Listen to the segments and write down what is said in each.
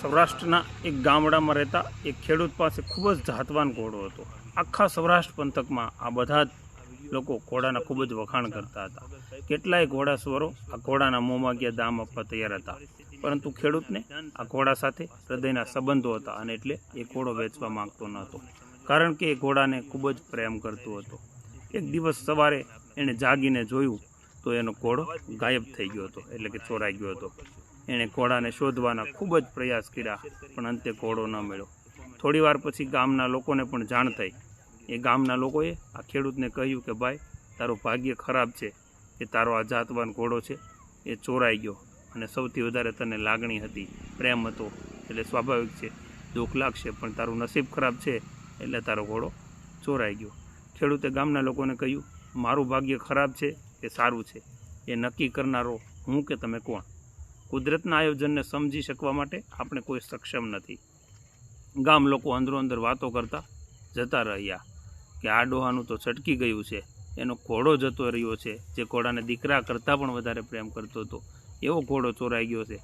સૌરાષ્ટ્રના એક ગામડામાં રહેતા એક ખેડૂત પાસે ખૂબ જ જાતવાન ઘોડો હતો. આખા સૌરાષ્ટ્ર પંથકમાં આ બધા જ લોકો ઘોડાના ખૂબ જ વખાણ કરતા હતા. કેટલાય ઘોડા સ્વરો આ ઘોડાના મોંમાં ગયા દામ આપવા તૈયાર હતા. પરંતુ ખેડૂતને આ ઘોડા સાથે હૃદયના સંબંધો હતા અને એટલે એ ઘોડો વેચવા માંગતો ન હતો કારણ કે એ ઘોડાને ખૂબ જ પ્રેમ કરતો હતો. એક દિવસ સવારે એણે જાગીને જોયું તો એનો ઘોડો ગાયબ થઈ ગયો હતો, એટલે કે ચોરાઈ ગયો હતો. એણે ઘોડાને શોધવાના ખૂબ જ પ્રયાસ કર્યા, પણ અંતે ઘોડો ન મળ્યો. થોડી વાર પછી ગામના લોકોને પણ જાણ થઈ. એ ગામના લોકોએ આ ખેડૂતને કહ્યું કે, ભાઈ, તારું ભાગ્ય ખરાબ છે, કે તારો આ જાતવાન ઘોડો છે, એ ચોરાઈ ગયો અને સૌથી વધારે તને લાગણી હતી. પ્રેમ હતો, એટલે સ્વાભાવિક છે, દુઃખ લાગશે, પણ તારું નસીબ ખરાબ છે, એટલે તારો ઘોડો ચોરાઈ ગયો. ખેડૂતે ગામના લોકોને કહ્યું, મારું ભાગ્ય ખરાબ છે, કે સારું છે. એ નક્કી કરનારો હું કે તમે કોણ? કુદરતના આયોજનને સમજી શકવા માટે આપણે કોઈ સક્ષમ નથી. ગામ લોકો અંદરો અંદર વાતો કરતા જતા રહ્યા કે આ ડોહાનું તો છટકી ગયું છે. એનો ઘોડો જતો રહ્યો છે. જે ઘોડાને દીકરા કરતાં પણ વધારે પ્રેમ કરતો હતો. એવો ઘોડો ચોરાઈ ગયો છે.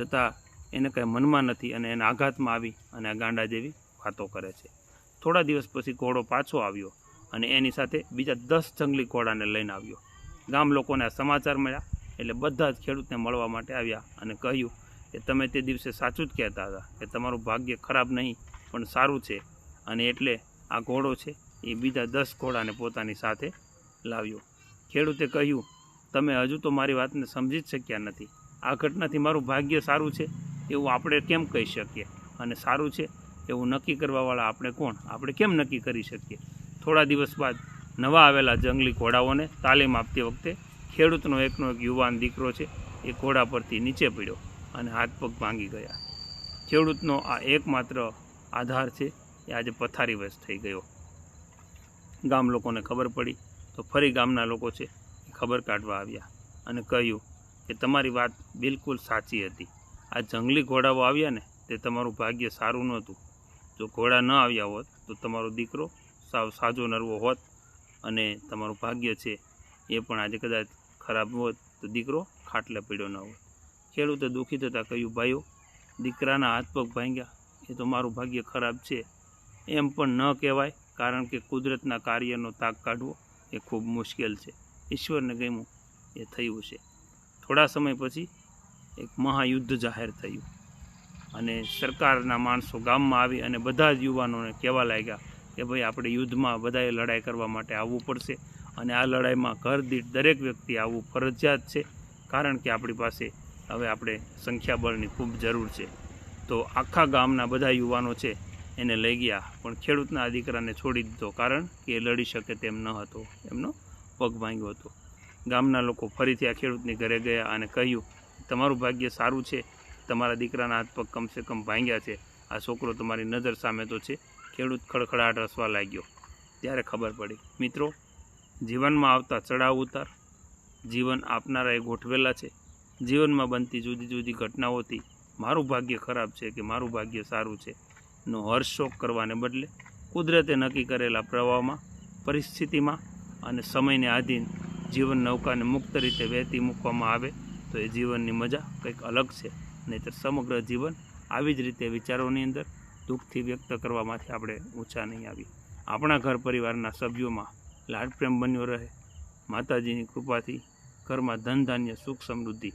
છતાં એને કાંઈ મનમાં નથી અને એને આઘાતમાં આવી અને આ ગાંડા જેવી વાતો કરે છે. થોડા દિવસ પછી ઘોડો પાછો આવ્યો અને એની સાથે બીજા દસ જંગલી ઘોડાને લઈને આવ્યો. ગામ લોકોને આ સમાચાર મળ્યા. એટલે બધા જ ખેડૂતને મળવા માટે આવ્યા અને કહ્યું કે તમે તે દિવસે સાચું જ કહેતા હતા કે તમારું ભાગ્ય ખરાબ નહીં, પણ સારું છે અને એટલે આ ઘોડો છે એ બીજા દસ ઘોડાને પોતાની સાથે લાવ્યો. ખેડૂતે કહ્યું, તમે હજુ તો મારી વાતને સમજી જ શક્યા નથી. આ ઘટનાથી મારું ભાગ્ય સારું છે એવું આપણે કેમ કહી શકીએ? અને સારું છે એવું નક્કી કરવાવાળા આપણે કોણ? આપણે કેમ નક્કી કરી શકીએ? થોડા દિવસ બાદ નવા આવેલા જંગલી ઘોડાઓને તાલીમ આપતી વખતે ખેડૂતનો એકનો એક યુવાન દીકરો છે, એ ઘોડા પરથી નીચે પડ્યો અને હાથ પગ ભાંગી ગયા. ખેડૂતનો આ એકમાત્ર આધાર છે, એ આજે પથારીવશ થઈ ગયો. ગામ લોકોને ખબર પડી તો ફરી ગામના લોકો છે ખબર કાઢવા આવ્યા અને કહ્યું કે તમારી વાત બિલકુલ સાચી હતી. આ જંગલી ઘોડાઓ આવ્યા ને, તે તમારું ભાગ્ય સારું નહોતું. જો ઘોડા ન આવ્યા હોત, તો તમારો દીકરો સાવ સાજો નરવો હોત અને તમારું ભાગ્ય છે, એ પણ આજે કદાચ ખરાબ હોત તો દીકરો ખાટલે પડ્યો ન હોત. ખેડૂતે દુઃખી થતાં કહ્યું, ભાઈઓ, દીકરાના હાથ પગ ભાંગ્યા. એ તો મારું ભાગ્ય ખરાબ છે. એમ પણ ન કહેવાય, કારણ કે કુદરતના કાર્યનો તાક કાઢવો એ ખૂબ મુશ્કેલ છે. ઈશ્વરને ગમ્યું એ થયું છે. થોડા સમય પછી એક મહાયુદ્ધ જાહેર થયું અને સરકારના માણસો ગામમાં આવી અને બધા જ યુવાનોને કહેવા લાગ્યા કે, ભાઈ, આપણે યુદ્ધમાં બધાએ લડાઈ કરવા માટે આવવું પડશે. અને આ લડાઈમાં ઘર દીઠ દરેક વ્યક્તિ આવવું ફરજિયાત છે, કારણ કે આપણી પાસે હવે આપણે સંખ્યાબળની ખૂબ જરૂર છે. તો આખા ગામના બધા યુવાનો છે, એને લઈ ગયા, પણ ખેડૂતના આ દીકરાને છોડી દીધો, કારણ કે એ લડી શકે તેમ ન હતો, એમનો પગ ભાંગ્યો હતો. ગામના લોકો ફરીથી આ ખેડૂતની ઘરે ગયા અને કહ્યું, તમારું ભાગ્ય સારું છે, તમારા દીકરાના હાથ પગ કમસે કમ ભાંગ્યા છે, આ છોકરો તમારી નજર સામે તો છે. ખેડૂત ખડખડાટ રસવા લાગ્યો. ત્યારે ખબર પડી, મિત્રો જીવનમાં આવતા ચડાવ ઉતાર, જીવન આપનારાએ ગોઠવેલા છે. જીવનમાં બનતી જુદી જુદી ઘટનાઓથી મારું ભાગ્ય ખરાબ છે કે મારું ભાગ્ય સારું છે નો હર્ષોક કરવાને બદલે કુદરતે નક્કી કરેલા પ્રવાહમાં, પરિસ્થિતિમાં અને સમયને આધીન જીવન નૌકાને મુક્ત રીતે વહેતી મૂકવામાં આવે તો એ જીવનની મજા કંઈક અલગ છે. નહીંતર સમગ્ર જીવન આવી જ રીતે વિચારોની અંદર દુઃખથી વ્યક્ત કરવામાંથી આપણે ઊંચા નહીં આવી આપણા ઘર પરિવારના સભ્યોમાં લાડ પ્રેમ બન્યો રહે. માતાજીની કૃપાથી ઘરમાં ધન, ધાન્ય, સુખ, સમૃદ્ધિ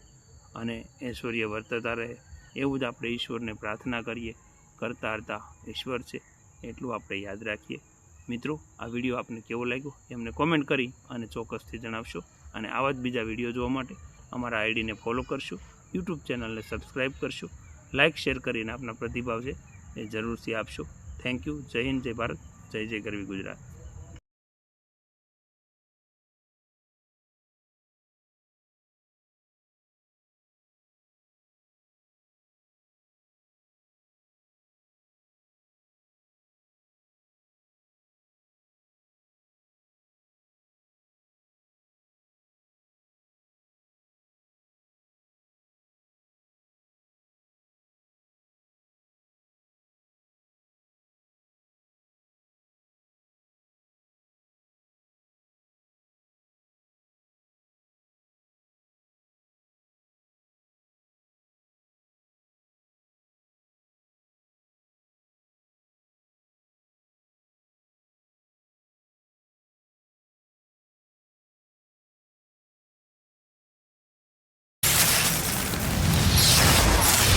અને ઐશ્વર્ય વર્તતા રહે. એવું જ આપણે ઈશ્વરને પ્રાર્થના કરીએ. કરતા હરતા ઈશ્વર છે એટલું આપણે યાદ રાખીએ. મિત્રો, આ વીડિયો આપને કેવો લાગ્યો? એમને કોમેન્ટ કરી અને ચોક્કસથી જણાવશો. અને આવા જ બીજા વીડિયો જોવા માટે અમારા આઈડીને ફોલો કરશો. યુટ્યુબ ચેનલને સબસ્ક્રાઈબ કરશો. લાઇક શેર કરીને આપના પ્રતિભાવ છે એ જરૂરથી આપશો. થેન્ક યુ જય હિન્દ, જય ભારત. જય જય ગરવી ગુજરાત.